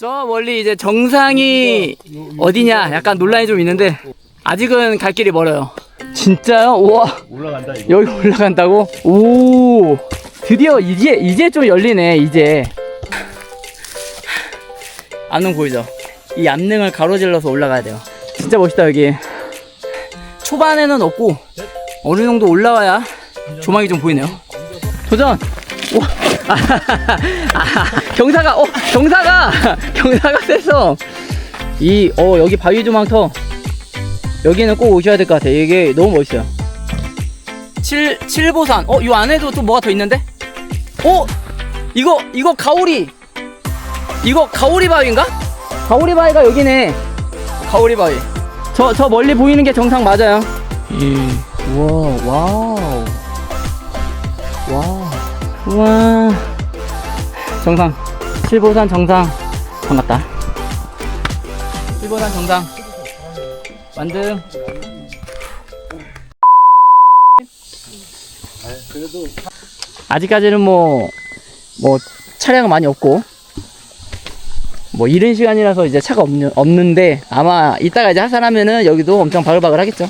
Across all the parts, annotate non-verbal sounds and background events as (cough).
저 멀리 이제 정상이 어디냐 약간 논란이 좀 있는데 아직은 갈 길이 멀어요. 진짜요? 우와 올라간다 이거. 여기 올라간다고? 오 드디어 이제 이제 좀 열리네 이제 암릉 보이죠? 이 암릉을 가로질러서 올라가야 돼요. 진짜 멋있다 여기. 초반에는 없고 어느 정도 올라와야 조망이 좀 보이네요. 도전. 오. 아, 경사가 어 경사가 경사가 세서 이 어 여기 바위 조망터 여기는 꼭 오셔야 될 것 같아. 이게 너무 멋있어요. 칠 칠보산. 어, 요 안에도 또 뭐가 더 있는데? 어? 이거 이거 가오리. 이거 가오리 바위인가? 가오리 바위가 여기네. 가오리 바위. 저 저 멀리 보이는 게 정상 맞아요. 예. 우와, 와우. 와. 정상. 칠보산 정상. 반갑다. 칠보산 정상. 완등. 아직까지는 뭐, 뭐, 차량은 많이 없고, 뭐, 이른 시간이라서 이제 차가 없, 없는데, 아마 이따가 이제 하산하면은 여기도 엄청 바글바글 하겠죠.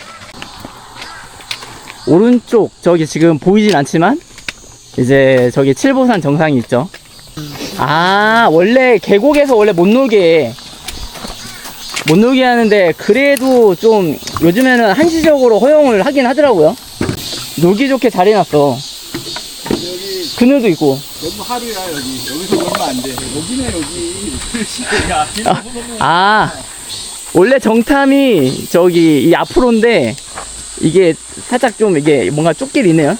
오른쪽, 저기 지금 보이진 않지만, 이제 저기 칠보산 정상이 있죠. 아, 원래 계곡에서 원래 못 놀게, 해. 못 놀게 하는데, 그래도 좀 요즘에는 한시적으로 허용을 하긴 하더라고요. 놀기 좋게 잘 해놨어. 여기 그늘도 있고. 너무 하루야 여기. 여기서 놀면 안 돼. 여기네 여기. (laughs) 야, 아, 아, 원래 정탐이 저기 이 앞으로인데 이게 살짝 좀 이게 뭔가 쫓길이 있네요.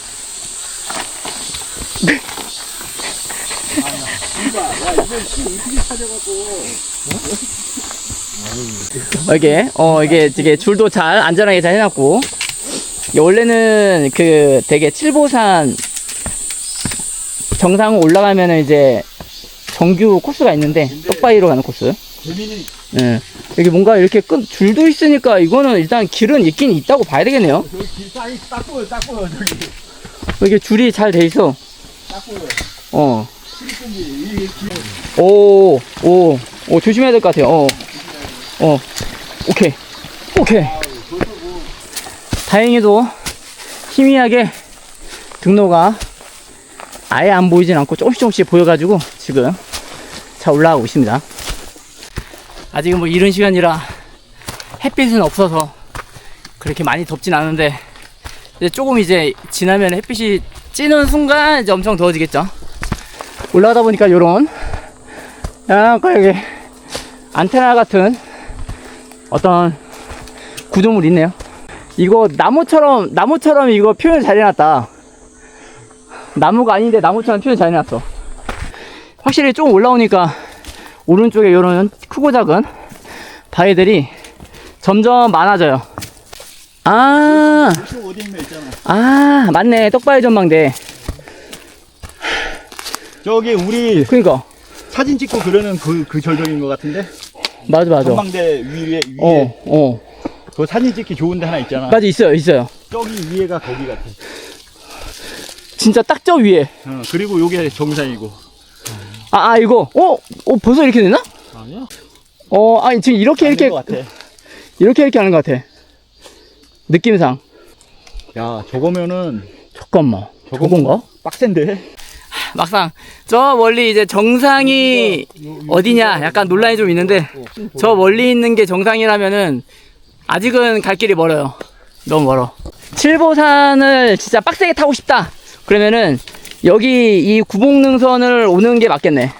야 이거 씨 어, 이게 어 이게 이게 줄도 잘 안전하게 잘 해놨고 원래는 그 되게 칠보산 정상 올라가면은 이제 정규 코스가 있는데 떡바위로 가는 코스. 재민이 예. 여기 뭔가 이렇게 끈 줄도 있으니까 이거는 일단 길은 있긴 있다고 봐야 되겠네요. 저기 길 사이 딱 보여 딱 보여 저기 이게 줄이 잘 돼 있어. 딱 보여. 어. 실끈지 이 길. 오, 오, 오, 조심해야 될 것 같아요. 어, 어, 오케이, 오케이. 다행히도 희미하게 등로가 아예 안 보이진 않고 조금씩 조금씩 보여가지고 지금 잘 올라가고 있습니다. 아직은 뭐 이른 시간이라 햇빛은 없어서 그렇게 많이 덥진 않은데 이제 조금 이제 지나면 햇빛이 찌는 순간 이제 엄청 더워지겠죠. 올라가다 보니까 요런 약간 여기 안테나 같은 어떤 구조물이 있네요. 이거 나무처럼 나무처럼 이거 표현 잘 해놨다. 나무가 아닌데 나무처럼 표현 잘 해놨어. 확실히 좀 올라오니까 오른쪽에 이런 크고 작은 바위들이 점점 많아져요. 아. 아, 맞네. 떡바위 전망대. 저기 우리 그니까. 사진 찍고 그러는 그, 그 절벽인 것 같은데? 맞아, 맞아. 전망대 위에, 위에. 어, 어. 그 사진 찍기 좋은 데 하나 있잖아. 맞아, 있어요, 있어요. 저기 위에가 거기 같아. 진짜 딱 저 위에. 어, 그리고 요게 정상이고. 아, 아, 이거. 어? 어, 벌써 이렇게 되나? 아니야? 어, 아니, 지금 이렇게, 이렇게, 것 같아. 이렇게, 이렇게 하는 것 같아. 느낌상. 야, 저거면은 잠깐만. 저건가? 빡센데? 막상, 저 멀리 이제 정상이 어디냐, 약간 논란이 좀 있는데, 저 멀리 있는 게 정상이라면은, 아직은 갈 길이 멀어요. 너무 멀어. 칠보산을 진짜 빡세게 타고 싶다. 그러면은, 여기 이 구봉능선을 오는 게 맞겠네.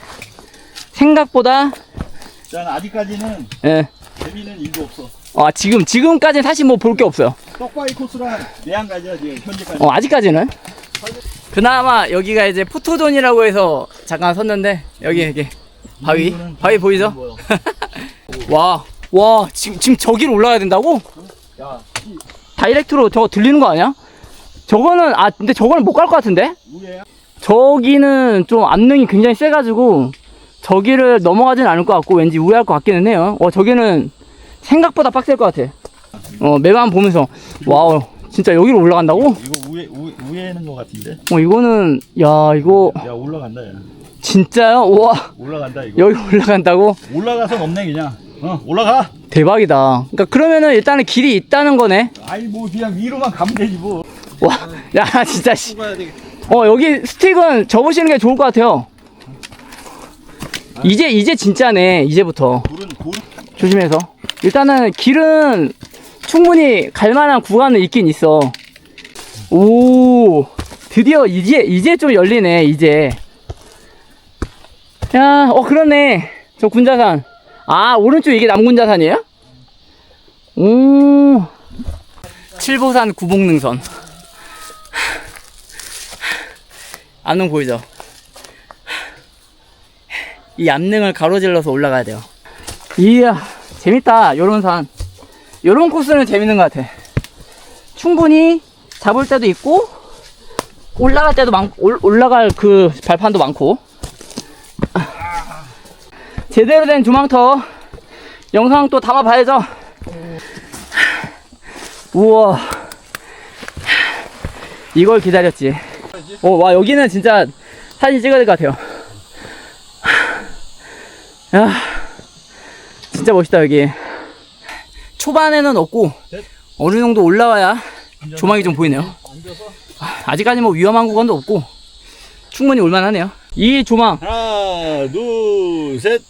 생각보다, 난 아직까지는 예. 재미는 일도 없어. 아, 지금, 지금까지는 사실 뭐 볼 게 없어요. 떡바위 코스랑 내한가지야 지금 현재까지. 어, 아직까지는. 그나마 여기가 이제 포토존이라고 해서 잠깐 섰는데, 여기, 여기. 바위? 바위 보이죠? (laughs) 와, 와, 지금, 지금 저기로 올라가야 된다고? 야, 이 다이렉트로 저거 들리는 거 아니야? 저거는, 아, 근데 저거는 못 갈 것 같은데? 저기는 좀 압능이 굉장히 세가지고, 저기를 넘어가진 않을 것 같고, 왠지 우회할 것 같기는 해요. 어, 저기는 생각보다 빡셀 것 같아. 어, 매번 보면서, 와우, 진짜 여기로 올라간다고? 이거 우에 우, 우에 있는 것 같은데? 어, 이거는, 야, 이거, 야 올라간다 야. 진짜요? 우와 올라간다 이거. 여기 올라간다고? 올라가서 없네 그냥. 어 올라가. 대박이다 그러니까 그러면은 일단은 길이 있다는 거네 아이 뭐 그냥 위로만 가면 되지 뭐. 와 야 (laughs) 진짜 씨. 가야. 어 여기 스틱은 접으시는 게 좋을 것 같아요 이제 이제 진짜네 이제부터. 조심해서 일단은 길은 충분히 갈 만한 구간은 있긴 있어. 오 드디어 이제 이제 좀 열리네 이제. 야 어 그러네. 저 군자산. 아 오른쪽 이게 남군자산이에요? 오. 칠보산 구봉능선. 암릉 보이죠? 이 암릉을 가로질러서 올라가야 돼요. 이야 재밌다 요런 산 요런 코스는 재밌는 것 같아. 충분히 잡을 때도 있고 올라갈 때도 많 올, 올라갈 그 발판도 많고. (laughs) 제대로 된 조망터 영상 또 담아봐야죠. 우와. 이걸 기다렸지. 어, 와 여기는 진짜 사진 찍어야 될 것 같아요. 야 진짜 멋있다 여기 초반에는 없고 어느 정도 올라와야 조망이 좀 보이네요. 아, 아직까지 뭐 위험한 구간도 없고 충분히 올만하네요. 이 조망. 하나 둘 셋.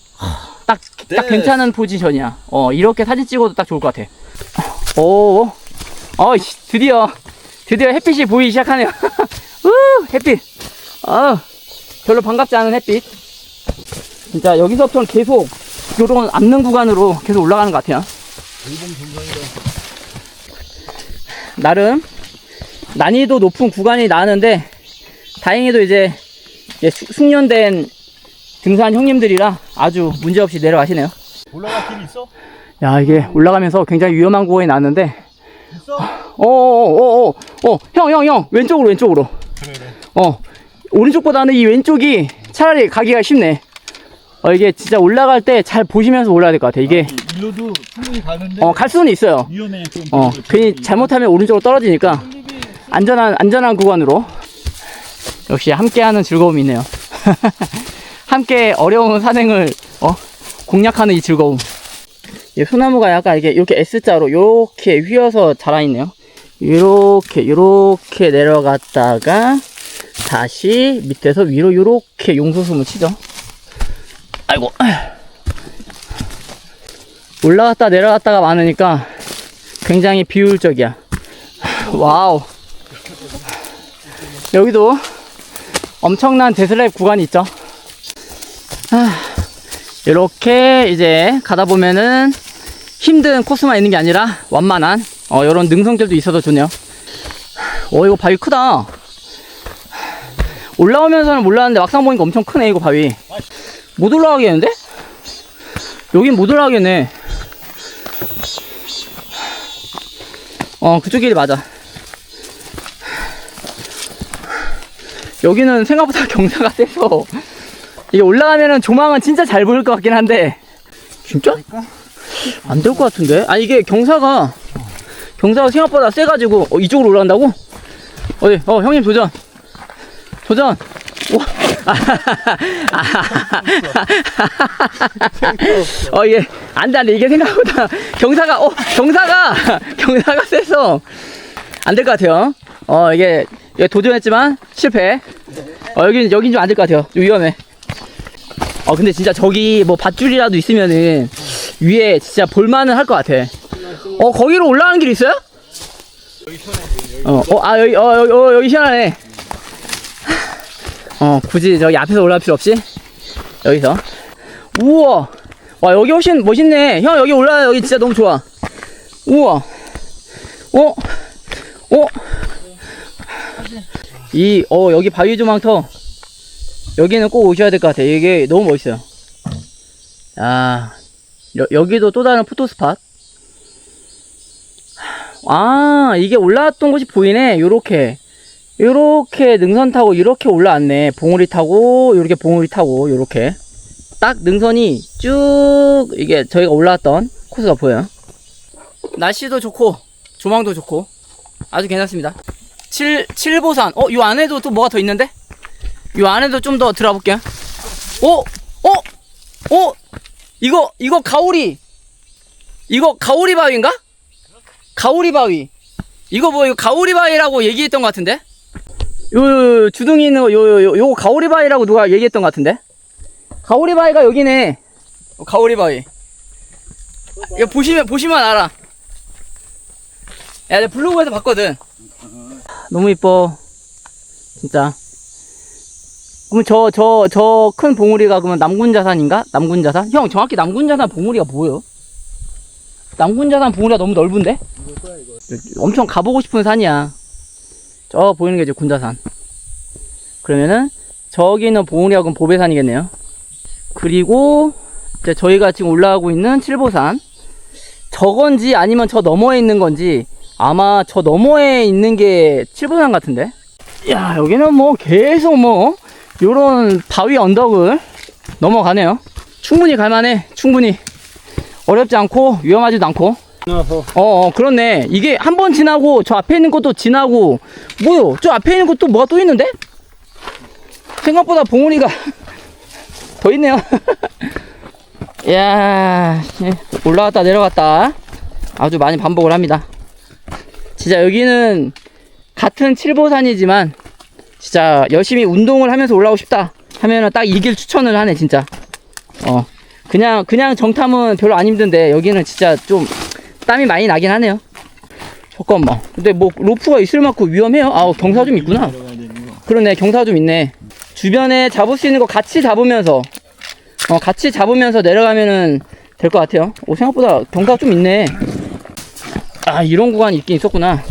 딱, 딱 네. 괜찮은 포지션이야. 어 이렇게 사진 찍어도 딱 좋을 것 같아. 오 어, 씨, 드디어 드디어 햇빛이 보이기 시작하네요. (laughs) 우 햇빛. 아 별로 반갑지 않은 햇빛. 진짜 여기서부터는 계속 요런 앉는 구간으로 계속 올라가는 것 같아요 나름 난이도 높은 구간이 나왔는데 다행히도 이제 이제 숙- 숙련된 등산 형님들이라 아주 문제없이 내려가시네요 올라갈 길 있어? 야 이게 올라가면서 굉장히 위험한 구간이 나왔는데 있어? 어어어어형 형 형 왼쪽으로 왼쪽으로 그래 그래. 어 오른쪽보다는 이 왼쪽이 차라리 가기가 쉽네 어 이게 진짜 올라갈 때 잘 보시면서 올라야 될 것 같아 이게 이- 일로도 충분히 가는데 어 갈 수는 있어요. 위험해 좀. 어 괜히 잘못하면 오른쪽으로 떨어지니까 안전한 안전한 구간으로. 역시 함께하는 즐거움이 있네요. (laughs) 함께 어려운 산행을 어? 공략하는 이 즐거움. 이 소나무가 약간 이게 이렇게 S자로 이렇게 휘어서 자라 있네요. 이렇게 이렇게 내려갔다가 다시 밑에서 위로 이렇게 용소숨을 치죠 아이고. 올라갔다 내려갔다가 많으니까 굉장히 비효율적이야. 와우. 여기도 엄청난 데슬랩 구간이 있죠. 아, 이렇게 이제 가다 보면은 힘든 코스만 있는 게 아니라 완만한 어, 이런 능성들도 있어서 좋네요. 어 이거 바위 크다. 올라오면서는 몰랐는데 막상 보니까 엄청 크네 이거 바위 못 올라가겠는데? 여긴 못 올라가겠네 어 그쪽 길이 맞아 여기는 생각보다 (laughs) 경사가 세서 이게 올라가면은 조망은 진짜 잘 보일 것 같긴 한데 진짜? 안 될 것 같은데? 아 이게 경사가 경사가 생각보다 세가지고 어, 이쪽으로 올라간다고? 어디 어 형님 도전 도전 와. 어. 이게 안돼 안 돼. 이게 생각보다 경사가 어 경사가 경사가 세서 안 될 것 같아요. 어 이게, 이게 도전했지만 실패. 어 여기 여긴 좀 안 될 것 같아요. 좀 위험해. 어 근데 진짜 저기 뭐 밧줄이라도 있으면은 위에 진짜 볼만은 할 것 같아. 어 거기로 올라가는 길 있어요? 어 어 아 여기 어 여기 어, 여기 시원하네 어 굳이 저기 앞에서 올라갈 필요 없이 여기서 우와 와 여기 훨씬 멋있네 형 여기 올라와 여기 진짜 너무 좋아 우와 어? 어? 이, 어, 여기 바위 조망터. 여기는 꼭 오셔야 될 것 같아. 이게 너무 멋있어요. 아, 여, 여기도 또 다른 포토 스팟. 아, 이게 올라왔던 곳이 보이네. 요렇게. 요렇게 능선 타고 이렇게 올라왔네. 봉우리 타고, 요렇게 봉우리 타고, 요렇게. 딱 능선이 쭉, 이게 저희가 올라왔던 코스가 보여요. 날씨도 좋고, 조망도 좋고, 아주 괜찮습니다. 7, 칠보산. 어, 요 안에도 또 뭐가 더 있는데? 요 안에도 좀 더 들어볼게요. 어? 어? 어? 이거 이거 가오리 이거 가오리 바위인가? 가오리 바위 이거 뭐 이거 가오리 바위라고 얘기했던 것 같은데? 요, 주둥이 있는 거 요 요요 요거 가오리 바위라고 누가 얘기했던 것 같은데? 가오리 바위가 여기네 어, 가오리 바위 이거 보시면 보시면 알아 야 내가 블로그에서 봤거든 너무 이뻐 진짜 그럼 저 저 저 큰 봉우리가 그러면 남군자산인가? 남군자산? 형 정확히 남군자산 봉우리가 뭐예요? 남군자산 봉우리가 너무 넓은데? 엄청 가보고 싶은 산이야. 저 보이는 게 이제 군자산. 그러면은 저기 있는 봉우리하고는 보배산이겠네요. 그리고 이제 저희가 지금 올라가고 있는 칠보산. 저건지 아니면 저 너머에 있는 건지 아마 저 너머에 있는 게 칠보산 같은데? 야 여기는 뭐 계속 뭐 요런 바위 언덕을 넘어가네요 충분히 갈만해 충분히 어렵지 않고 위험하지도 않고 어, 어 그렇네. 이게 한 번 지나고 저 앞에 있는 것도 지나고 뭐요? 저 앞에 있는 것도 뭐가 또 있는데? 생각보다 봉우리가 (laughs) 더 있네요. (laughs) 야 예, 올라갔다 내려갔다. 아주 많이 반복을 합니다. 진짜 여기는 같은 칠보산이지만 진짜 열심히 운동을 하면서 올라오고 싶다 하면은 딱 이 길 추천을 하네 진짜. 어 그냥 그냥 정탐은 별로 안 힘든데 여기는 진짜 좀 땀이 많이 나긴 하네요. 잠깐만. 근데 뭐 로프가 있을 만큼 위험해요? 아 경사 좀 있구나. 그러네 경사 좀 있네. 주변에 잡을 수 있는 거 같이 잡으면서 어 같이 잡으면서 내려가면은 될 것 같아요. 오 생각보다 경사가 좀 있네. 아 이런 구간이 있긴 있었구나.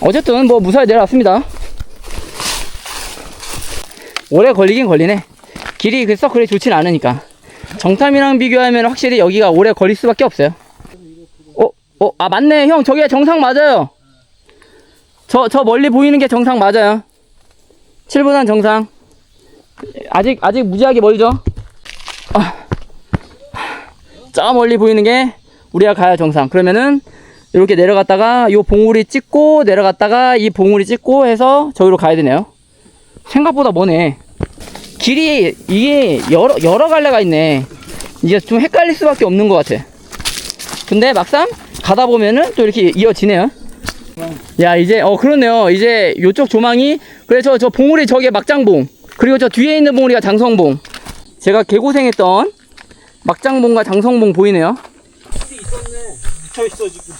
어쨌든 뭐 무사히 내려왔습니다. 오래 걸리긴 걸리네. 길이 그썩 그리 좋진 않으니까. 정탐이랑 비교하면 확실히 여기가 오래 걸릴 수밖에 없어요 어? 어? 아 맞네 형 저게 정상 맞아요 저, 저 멀리 보이는 게 정상 맞아요. 7분 한 정상. 아직, 아직 무지하게 멀죠? 아. 저 멀리 보이는 게 우리가 가야 정상. 그러면은, 이렇게 내려갔다가, 요 봉우리 찍고, 내려갔다가, 이 봉우리 찍고 해서 저기로 가야 되네요. 생각보다 머네. 길이, 이게 여러, 여러 갈래가 있네. 이게 좀 헷갈릴 수밖에 없는 것 같아. 근데 막상 가다 보면은 또 이렇게 이어지네요. 야 이제 어 그렇네요. 이제 요쪽 조망이 그래 저저 봉우리 저게 막장봉. 그리고 저 뒤에 있는 봉우리가 장성봉. 제가 개고생했던 막장봉과 장성봉 보이네요. 묻혀 있어 지금.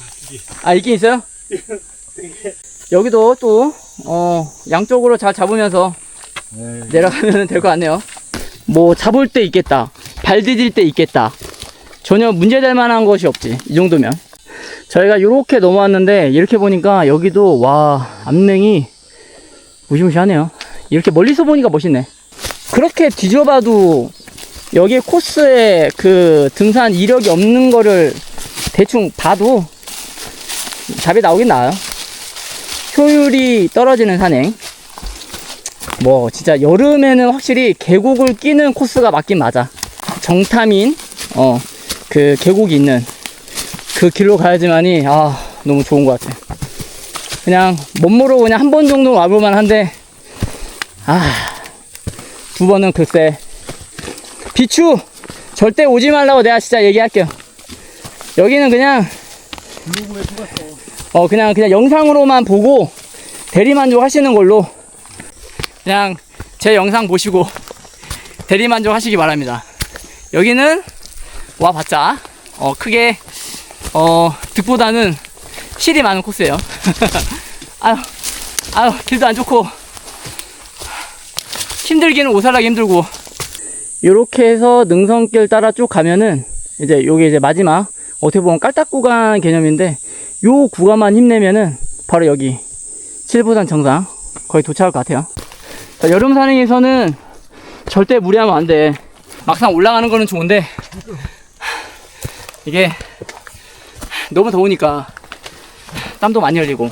아 있긴 있어요? (laughs) 여기도 또 어 양쪽으로 잘 잡으면서 네. 내려가면 될 것 같네요. 뭐 잡을 때 있겠다 발 디딜 때 있겠다. 전혀 문제될 만한 것이 없지 이 정도면 저희가 이렇게 넘어왔는데 이렇게 보니까 여기도 와 암릉이 무시무시하네요. 이렇게 멀리서 보니까 멋있네. 그렇게 뒤져봐도 여기 코스에 그 등산 이력이 없는 거를 대충 봐도 답이 나오긴 나와요. 효율이 떨어지는 산행. 뭐 진짜 여름에는 확실히 계곡을 끼는 코스가 맞긴 맞아. 정탐인 어 그 계곡이 있는 그 길로 가야지만이 아 너무 좋은 것 같아. 그냥 멋모르고 그냥 한 번 정도 와볼만 한데 아두 번은 글쎄. 비추! 절대 오지 말라고 내가 진짜 얘기할게요. 여기는 그냥. 어 그냥 그냥 영상으로만 보고 대리만족 하시는 걸로. 그냥 제 영상 보시고 대리만족 하시기 바랍니다. 여기는 와봤자 어 크게 어 득보다는 실이 많은 코스예요. (laughs) 아유 아유 길도 안 좋고. 힘들기는 오살하기 힘들고. 요렇게 해서 능선길 따라 쭉 가면은 이제 요게 이제 마지막 어떻게 보면 깔딱 구간 개념인데 요 구간만 힘내면은 바로 여기 칠보산 정상 거의 도착할 것 같아요. 자, 여름 산행에서는 절대 무리하면 안 돼. 막상 올라가는 거는 좋은데 이게 너무 더우니까 땀도 많이 흘리고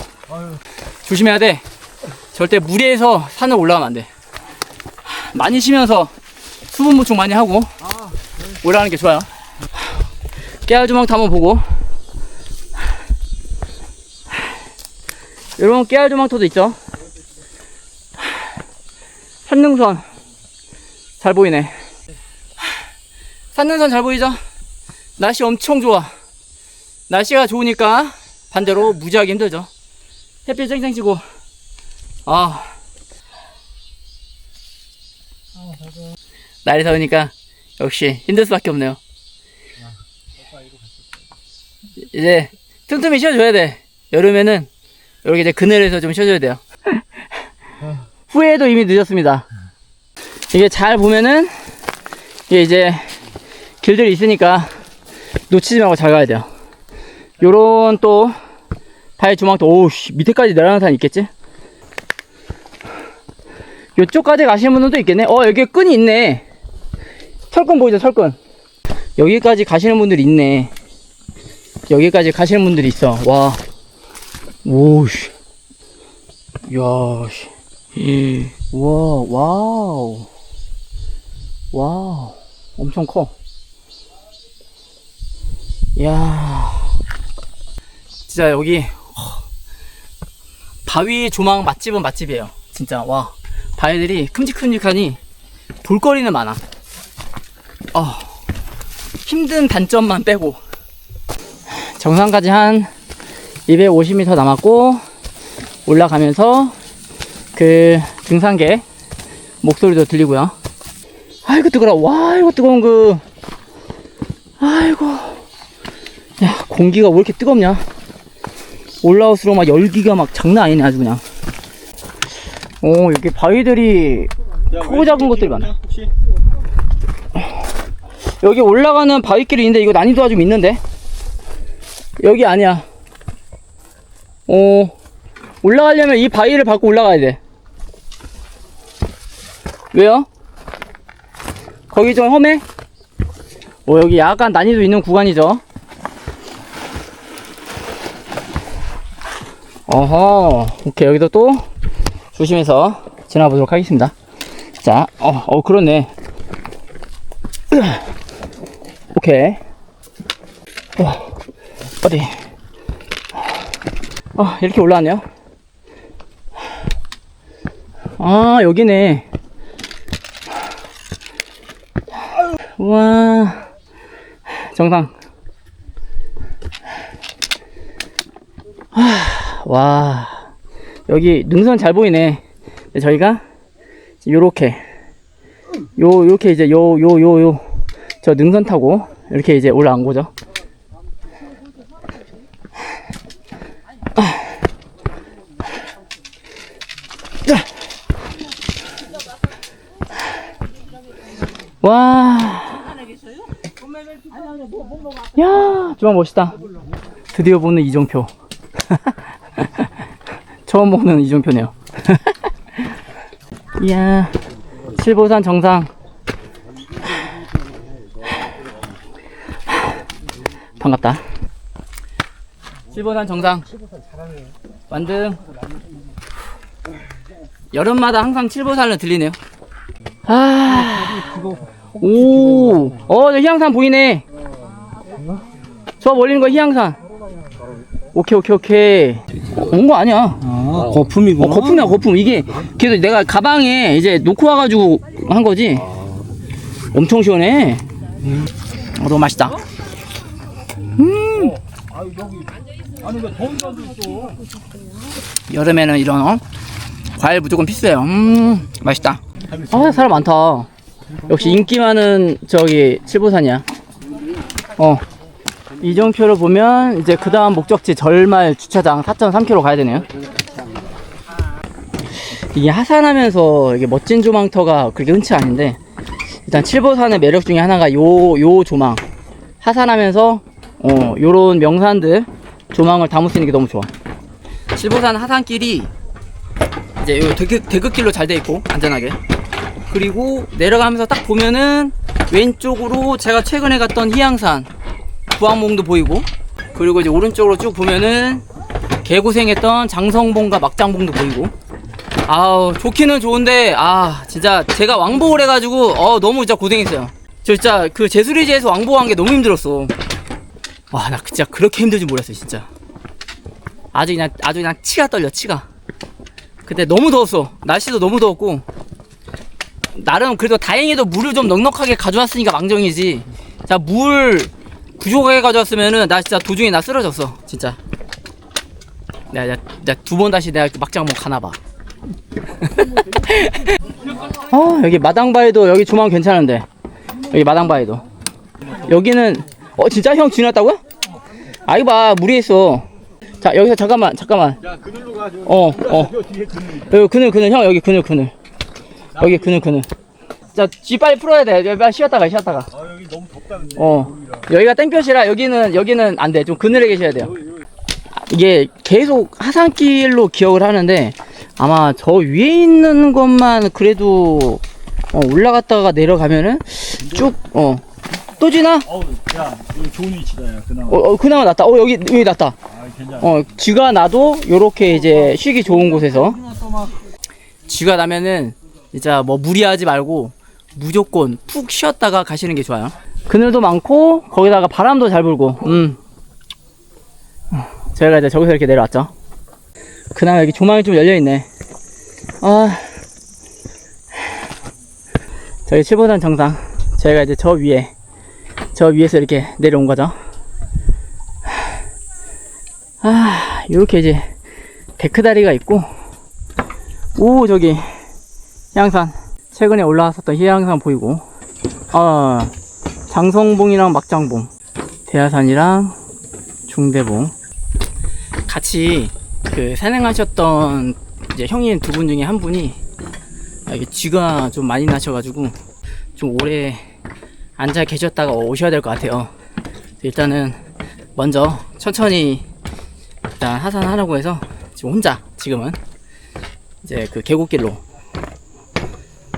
조심해야 돼 절대 무리해서 산을 올라가면 안 돼 많이 쉬면서 수분 보충 많이 하고 올라가는 게 좋아요 깨알 주먹도 한번 보고 이런 깨알 조망토도 있죠. 산능선 잘 보이네. 산능선 잘 보이죠? 날씨 엄청 좋아. 날씨가 좋으니까 반대로 무지하게 힘들죠. 햇빛 쨍쨍 지고. 아. 날이 더우니까 역시 힘들 수밖에 없네요. 이제 틈틈이 쉬어줘야 돼. 여름에는 이렇게 이제 그늘에서 좀 쉬어줘야 돼요. (laughs) 후회도 이미 늦었습니다. 이게 잘 보면은 이게 이제 길들이 있으니까 놓치지 말고 잘 가야 돼요. 요런 또 바위 조망도 오우씨 밑에까지 내려가는 산 있겠지? 요쪽까지 가시는 분들도 있겠네. 어 여기 끈이 있네. 철근 보이죠 철근. 여기까지 가시는 분들이 있네. 여기까지 가시는 분들이 있어. 와. 오우씨. 이야, 씨. 이, 와, 와우. 와우. 엄청 커. 이야. 진짜 여기, 허, 바위 조망 맛집은 맛집이에요. 진짜, 와. 바위들이 큼직큼직하니 볼거리는 많아. 어, 힘든 단점만 빼고. 정상까지 한 250m 남았고, 올라가면서 그 등산객 목소리도 들리고요. 아이고 뜨거라. 와 이거 뜨거운 그. 아이고. 야 공기가 왜 이렇게 뜨겁냐? 올라올수록 막 열기가 막 장난 아니네 아주 그냥. 오 여기 바위들이 크고 작은 것들이 많아. 여기 올라가는 바위길이 있는데 이거 난이도가 좀 있는데. 여기 아니야. 어 올라가려면 이 바위를 밟고 올라가야 돼. 왜요? 거기 좀 험해? 어, 여기 약간 난이도 있는 구간이죠. 어허, 오케이, 여기도 또 조심해서 지나 보도록 하겠습니다. 자, 어, 어, 그렇네. 오케이. 어, 어디? 어, 이렇게 올라왔네요. 아, 여기네. 우와. 정상. 하, 와. 여기 능선 잘 보이네. 저희가 요렇게 요 요렇게 이제 요 요 요 요 저 능선 타고 이렇게 이제 올라온 거죠. 와. 야, 정말 멋있다. 드디어 보는 이종표. (laughs) (laughs) 처음 보는 이종표네요. (laughs) 이야, 칠보산 정상. (laughs) 반갑다. 칠보산 정상. 완등. 여름마다 항상 칠보산을 들리네요. 아. 오, 어, 저 희양산 보이네. 저 멀리는 거 희양산. 오케이, 오케이, 오케이. 온 거 아니야. 아, 거품이구나. 어, 거품이야, 거품. 이게, 그래도 내가 가방에 이제 놓고 와가지고 한 거지. 엄청 시원해. 어, 너무 맛있다. 음. 아니, 왜 더운 데도 또. 여름에는 이런, 어? 과일 무조건 필수예요. 음, 맛있다. 아, 사람 많다. 역시 인기 많은 저기 칠보산이야. 어. 이정표를 보면 이제 그 다음 목적지 절말 주차장 4.3km 가야 되네요. 이게 하산하면서 이게 멋진 조망터가 그렇게 흔치 않은데 일단 칠보산의 매력 중에 하나가 요, 요 조망. 하산하면서 어, 요런 명산들 조망을 담을 수 있는 게 너무 좋아. 칠보산 하산길이 이제 요 대극, 대극길로 잘 돼 있고 안전하게 그리고 내려가면서 딱 보면은 왼쪽으로 제가 최근에 갔던 희양산 부항봉도 보이고 그리고 이제 오른쪽으로 쭉 보면은 개고생했던 장성봉과 막장봉도 보이고. 아우 좋기는 좋은데 아 진짜 제가 왕복을 해가지고 어 너무 진짜 고생했어요. 저 진짜 그 제수리지에서 왕복한 게 너무 힘들었어. 와 나 진짜 그렇게 힘들 줄 몰랐어 진짜. 아주 그냥 아주 그냥 치가 떨려 치가. 그때 너무 더웠어. 날씨도 너무 더웠고. 나름 그래도 다행히도 물을 좀 넉넉하게 가져왔으니까 망정이지. 자, 물 부족하게 가져왔으면은 나 진짜 도중에 나 쓰러졌어. 진짜. 내가, 두 번 다시 내가 막장 한번 가나봐. (laughs) 어, 여기 마당바위도 여기 조망 괜찮은데. 여기 마당바위도. 여기는, 어, 진짜 형 지났다고요? 아, 이거 봐. 무리했어. 자, 여기서 잠깐만, 잠깐만. 야 그늘로 가죠 어, 어. 여기 그늘, 그늘, 형, 여기 그늘, 그늘. 여기 그늘, 그늘. 자, 쥐 빨리 풀어야 돼. 빨리 쉬었다가, 쉬었다가. 아 여기 너무 덥다 근데 어. 여기가. 땡볕이라 여기는, 여기는 안 돼. 좀 그늘에 계셔야 돼요. 이게 계속 하산길로 기억을 하는데 아마 저 위에 있는 것만 그래도 어, 올라갔다가 내려가면은 쭉, 어. 또 지나? 어우 야 이거 좋은 위치다 야 그나마 어, 어, 그나마 낫다. 어, 여기, 여기 낫다. 아 괜찮아 어, 쥐가 나도 요렇게 이제 쉬기 좋은 곳에서 쥐가 나면은 진짜 뭐 무리하지 말고 무조건 푹 쉬었다가 가시는 게 좋아요. 그늘도 많고 거기다가 바람도 잘 불고. 음. 저희가 이제 저기서 이렇게 내려왔죠. 그나마 여기 조망이 좀 열려 있네. 아. 저희 7보단 정상. 저희가 이제 저 위에 저 위에서 이렇게 내려온 거죠. 아, 요렇게 이제 데크 다리가 있고, 오, 저기, 희양산. 최근에 올라왔었던 희양산 보이고, 아, 장성봉이랑 막장봉, 대하산이랑 중대봉. 같이 그 산행하셨던 이제 형님 두 분 중에 한 분이, 아, 쥐가 좀 많이 나셔가지고, 좀 오래 앉아 계셨다가 오셔야 될 것 같아요. 일단은 먼저 천천히 일단 하산하라고 해서 지금 혼자 지금은 이제 그 계곡길로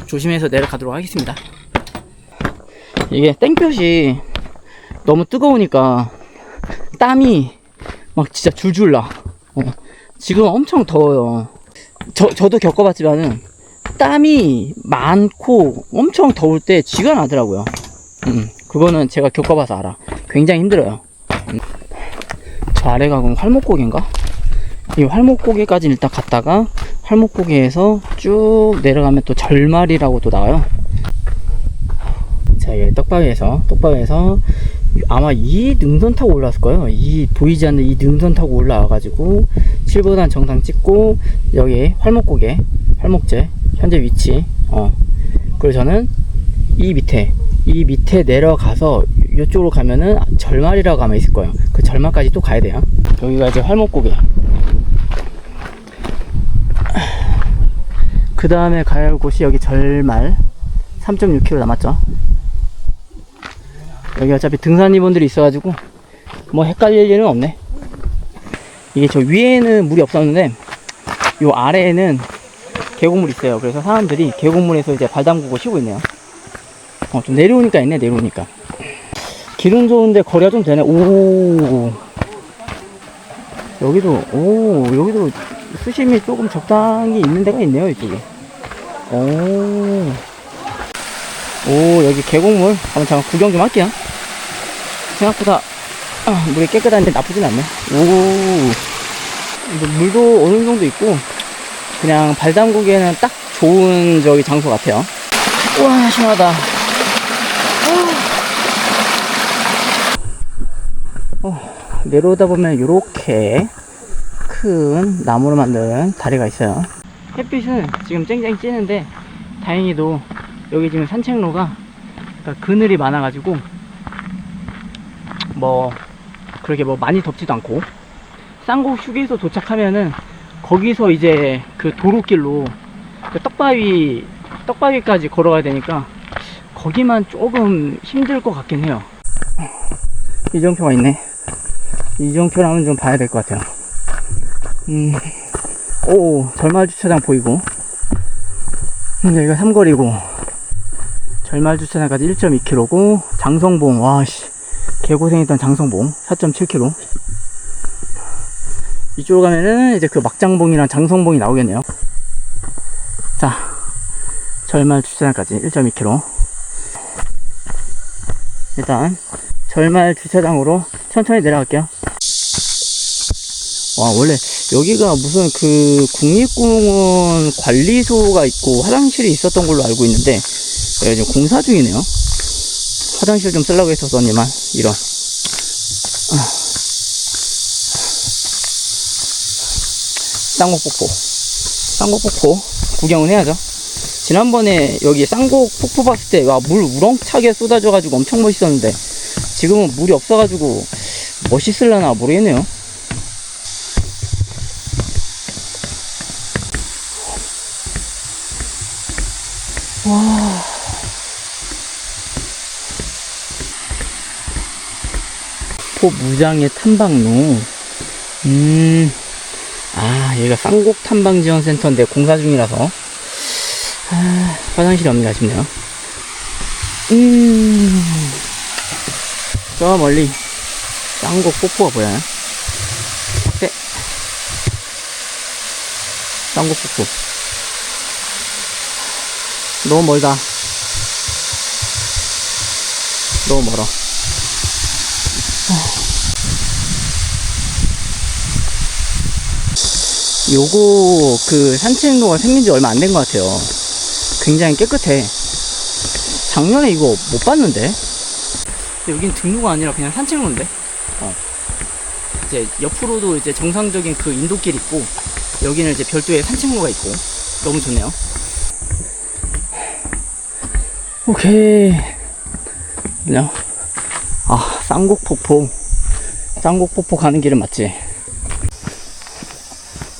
조심해서 내려가도록 하겠습니다. 이게 땡볕이 너무 뜨거우니까 땀이 막 진짜 줄줄 나. 어, 지금 엄청 더워요. 저, 저도 겪어봤지만은 땀이 많고 엄청 더울 때 쥐가 나더라고요. 음, 그거는 제가 겪어봐서 알아. 굉장히 힘들어요. 저 아래가 그럼 활목고개인가? 이 활목고개까지 일단 갔다가 활목고개에서 쭉 내려가면 또 절말이라고 또 나와요. 자, 여기 떡바위에서 떡바위에서 아마 이 능선 타고 올라왔을 거예요. 이 보이지 않는 이 능선 타고 올라와가지고 7보단 정상 찍고 여기 활목고개, 활목제 현재 위치. 어. 그리고 저는 이 밑에 이 밑에 내려가서 이쪽으로 가면은 절말이라고 아마 있을 거예요. 그 절말까지 또 가야 돼요. 여기가 이제 활목고개. 그 다음에 가야 할 곳이 여기 절말 3.6km 남았죠. 여기 어차피 등산이분들이 있어가지고 뭐 헷갈릴 일은 없네. 이게 저 위에는 물이 없었는데 요 아래에는 계곡물 있어요. 그래서 사람들이 계곡물에서 이제 발 담그고 쉬고 있네요. 어, 좀 내려오니까 있네, 내려오니까. 기름 좋은데 거리가 좀 되네. 오. 여기도, 오, 여기도 수심이 조금 적당히 있는 데가 있네요, 이쪽에. 오. 오, 여기 계곡물. 한번 잠깐 구경 좀 할게요. 생각보다, 아, 물이 깨끗한데 나쁘진 않네. 오. 물도 어느 정도 있고, 그냥 발 담그기에는 딱 좋은 저기 장소 같아요. 우와, 시원하다. 내려오다 보면 이렇게 큰 나무로 만든 다리가 있어요. 햇빛은 지금 쨍쨍 찌는데 다행히도 여기 지금 산책로가 그러니까 그늘이 많아가지고 뭐 그렇게 뭐 많이 덥지도 않고 쌍곡 휴게소 도착하면은 거기서 이제 그 도로길로 그 떡바위 떡바위까지 걸어가야 되니까 거기만 조금 힘들 것 같긴 해요. 이정표가 있네. 이정표라면 좀 봐야 될 것 같아요. 음, 오, 절말 주차장 보이고. 음, 여기가 삼거리고. 절말 주차장까지 1.2km고, 장성봉, 와, 씨. 개고생했던 장성봉, 4.7km. 이쪽으로 가면은 이제 그 막장봉이랑 장성봉이 나오겠네요. 자, 절말 주차장까지 1.2km. 일단, 절말 주차장으로 천천히 내려갈게요. 와, 원래 여기가 무슨 그 국립공원 관리소가 있고 화장실이 있었던 걸로 알고 있는데 여기 지금 공사 중이네요. 화장실 좀 쓰려고 했었더니만 이런 아. 쌍곡폭포 쌍곡폭포 구경은 해야죠. 지난번에 여기 쌍곡 폭포 봤을 때, 와, 물 우렁차게 쏟아져 가지고 엄청 멋있었는데, 지금은 물이 없어 가지고, 멋있을려나 모르겠네요. 와. 폭포 무장의 탐방로. 음, 아, 여기가 쌍곡 탐방 지원 센터인데 공사 중이라서. 아, 화장실이 없네 아쉽네요. 음, 저 멀리 쌍곡 폭포가 보여요. 네. 쌍곡 폭포. 너무 멀다. 너무 멀어. 요거 그 산책로가 생긴 지 얼마 안 된 것 같아요. 굉장히 깨끗해. 작년에 이거 못 봤는데? 여긴 등로가 아니라 그냥 산책로인데? 어. 이제 옆으로도 이제 정상적인 그 인도길 있고, 여기는 이제 별도의 산책로가 있고, 너무 좋네요. 오케이. 그냥, 아, 쌍곡폭포. 쌍곡폭포 가는 길은 맞지?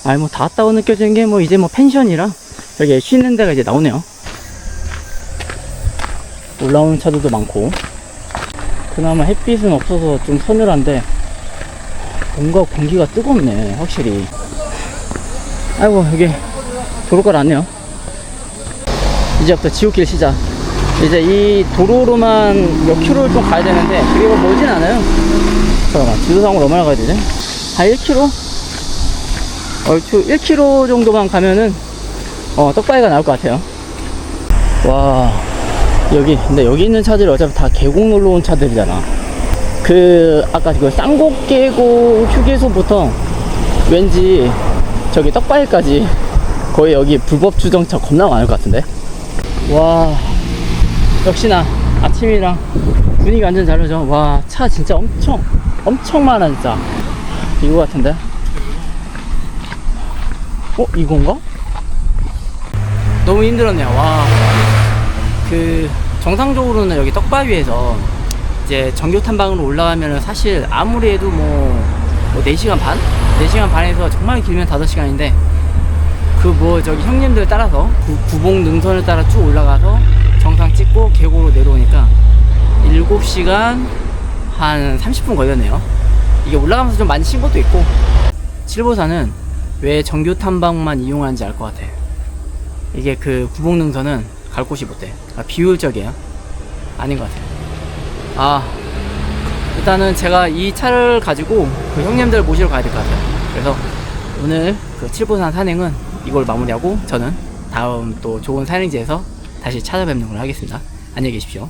아니, 뭐, 다 왔다고 느껴지는 게 뭐, 이제 뭐, 펜션이라, 여기 쉬는 데가 이제 나오네요. 올라오는 차들도 많고 그나마 햇빛은 없어서 좀 서늘한데 뭔가 공기가 뜨겁네 확실히 아이고 여기 도로가 났네요 이제부터 지옥길 시작 이제 이 도로로만 몇 킬로를 좀 가야 되는데 그게 뭐 멀진 않아요. 잠깐만 지도상으로 얼마나 가야 되지? 한 1킬로? 얼추 1킬로 정도만 가면은 어 떡바위가 나올 것 같아요. 와 여기 근데 여기 있는 차들이 어차피 다 계곡 놀러 온 차들이잖아. 그 아까 그 쌍곡 계곡 휴게소부터 왠지 저기 떡바위까지 거의 여기 불법 주정차 겁나 많을 것 같은데? 와 역시나 아침이랑 분위기 완전 다르죠? 와 차 진짜 엄청 엄청 많아 진짜. 이거 같은데? 어 이건가? 너무 힘들었네요. 와. 그 정상적으로는 여기 떡바위에서 이제 정교 탐방으로 올라가면은 사실 아무리 해도 뭐, 뭐 4시간 반? 4시간 반에서 정말 길면 5시간인데 그 뭐 저기 형님들 따라서 구, 구봉 능선을 따라 쭉 올라가서 정상 찍고 계곡으로 내려오니까 7시간 한 30분 걸렸네요. 이게 올라가면서 좀 많이 쉰 것도 있고 칠보산은 왜 정교 탐방만 이용하는지 알 것 같아. 이게 그 구봉 능선은 갈 곳이 못 돼. 아, 비효율적이에요. 아닌 것 같아요. 아, 일단은 제가 이 차를 가지고 그 형님들 모시러 가야 될 것 같아요. 그래서 오늘 그 칠보산 산행은 이걸 마무리하고 저는 다음 또 좋은 산행지에서 다시 찾아뵙는 걸 하겠습니다. 안녕히 계십시오.